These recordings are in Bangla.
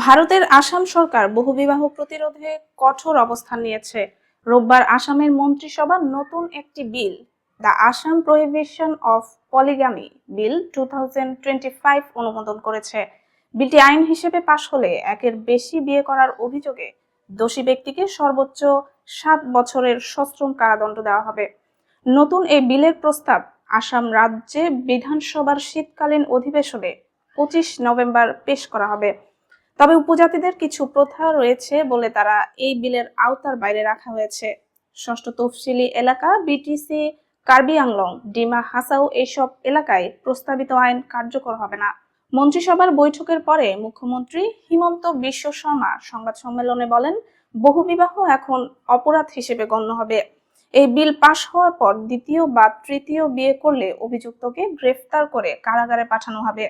ভারতের আসাম সরকার বহুবিবাহ প্রতিরোধে কঠোর অবস্থান নিয়েছে। রোববার আসামের মন্ত্রিসভা নতুন একটি bill, the Assam prohibition of polygamy bill two অনুমোদন করেছে। বিলটি আইন হিসেবে পাশ হলে একের বেশি বিয়ে করার অভিযোগে দোষী ব্যক্তিকে সর্বোচ্চ সাত বছরের সশ্রম কারাদণ্ড দেওয়া হবে। নতুন এই বিলের প্রস্তাব আসাম রাজ্যে বিধানসভার শীতকালীন অধিবেশনে পঁচিশ নভেম্বর পেশ করা হবে। তবে উপজাতিদের কিছু প্রথা রয়েছে বলে তারা এই বিলের আওতার বাইরে রাখা হয়েছে। ষষ্ঠ তফসিলি এলাকা বিটিসি কার্বি আংলং, ডিমা, হাসাও এইসব এলাকায় প্রস্তাবিত আইন কার্যকর হবে না। মন্ত্রিসভার বৈঠকের পরে মুখ্যমন্ত্রী হিমন্ত বিশ্ব শর্মা সংবাদ সম্মেলনে বলেন, বহুবিবাহ এখন অপরাধ হিসেবে গণ্য হবে। এই বিল পাশ হওয়ার পর দ্বিতীয় বা তৃতীয় বিয়ে করলে অভিযুক্তকে গ্রেফতার করে কারাগারে পাঠানো হবে।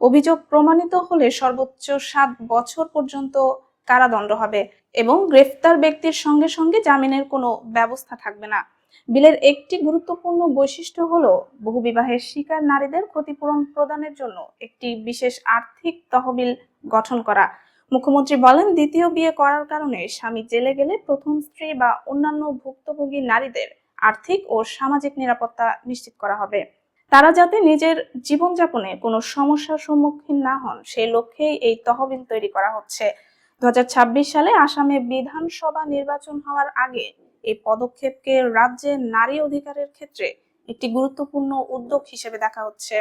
অভিযোগ প্রমাণিত হলে সর্বোচ্চ সাত বছর পর্যন্ত কারাদণ্ড হবে এবং গ্রেফতার ব্যক্তির সঙ্গে সঙ্গে জামিনের কোনো ব্যবস্থা থাকবে না। বিলের একটি গুরুত্বপূর্ণ বৈশিষ্ট্য হলো বহুবিবাহের শিকার নারীদের ক্ষতিপূরণ প্রদানের জন্য একটি বিশেষ আর্থিক তহবিল গঠন করা। মুখ্যমন্ত্রী বলেন, দ্বিতীয় বিয়ে করার কারণে স্বামী জেলে গেলে প্রথম স্ত্রী বা অন্যান্য ভুক্তভোগী নারীদের আর্থিক ও সামাজিক নিরাপত্তা নিশ্চিত করা হবে। তারা যাতে নিজের জীবনযাপনে কোনো সমস্যার সম্মুখীন না হন, সেই লক্ষ্যেই এই তহবিল তৈরি করা হচ্ছে। দু হাজার ছাব্বিশ সালে আসামে বিধানসভা নির্বাচন হওয়ার আগে এই পদক্ষেপকে রাজ্যে নারী অধিকারের ক্ষেত্রে একটি গুরুত্বপূর্ণ উদ্যোগ হিসেবে দেখা হচ্ছে।